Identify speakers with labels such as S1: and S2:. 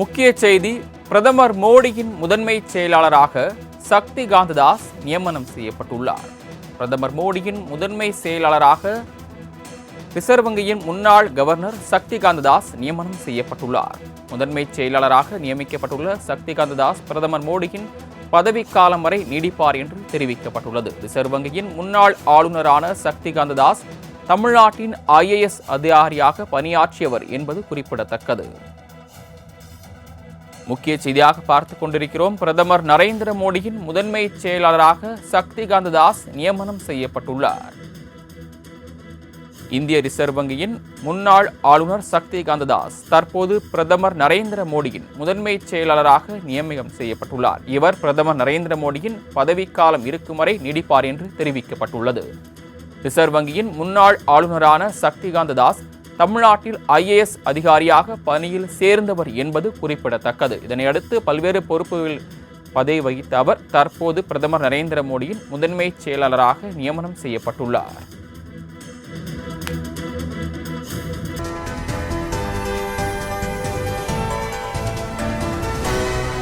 S1: முக்கிய செய்தி பிரதமர் மோடியின் முதன்மை செயலாளராக சக்தி காந்ததாஸ் நியமனம் செய்யப்பட்டுள்ளார். பிரதமர் மோடியின் முதன்மை செயலாளராக ரிசர்வ் வங்கியின் முன்னாள் கவர்னர் சக்தி காந்ததாஸ் நியமனம் செய்யப்பட்டுள்ளார். முதன்மை செயலாளராக நியமிக்கப்பட்டுள்ள சக்தி காந்ததாஸ் பிரதமர் மோடியின் பதவிக்காலம் வரை நீடிப்பார் என்று தெரிவிக்கப்பட்டுள்ளது. ரிசர்வ் வங்கியின் முன்னாள் ஆளுநரான சக்தி காந்ததாஸ் தமிழ்நாட்டின் ஐஏஎஸ் அதிகாரியாக பணியாற்றியவர் என்பது குறிப்பிடத்தக்கது. முக்கிய செய்தியாக பார்த்துக் கொண்டிருக்கிறோம். பிரதமர் நரேந்திர மோடியின் முதன்மை செயலாளராக சக்தி காந்ததாஸ் நியமனம் செய்யப்பட்டுள்ளார். இந்திய ரிசர்வ் வங்கியின் முன்னாள் ஆளுநர் சக்தி காந்ததாஸ் தற்போது பிரதமர் நரேந்திர மோடியின் முதன்மை செயலாளராக நியமனம் செய்யப்பட்டுள்ளார். இவர் பிரதமர் நரேந்திர மோடியின் பதவிக்காலம் இருக்கும் வரை நீடிப்பார் என்று தெரிவிக்கப்பட்டுள்ளது. ரிசர்வ் வங்கியின் முன்னாள் ஆளுநரான சக்தி காந்ததாஸ் தமிழ்நாட்டில் ஐஏஎஸ் அதிகாரியாக பணியில் சேர்ந்தவர் என்பது குறிப்பிடத்தக்கது. இதனையடுத்து பல்வேறு பொறுப்புகளில் பதவி வகித்த அவர் தற்போது பிரதமர் நரேந்திர மோடியின் முதன்மை செயலாளராக நியமனம் செய்யப்பட்டுள்ளார்.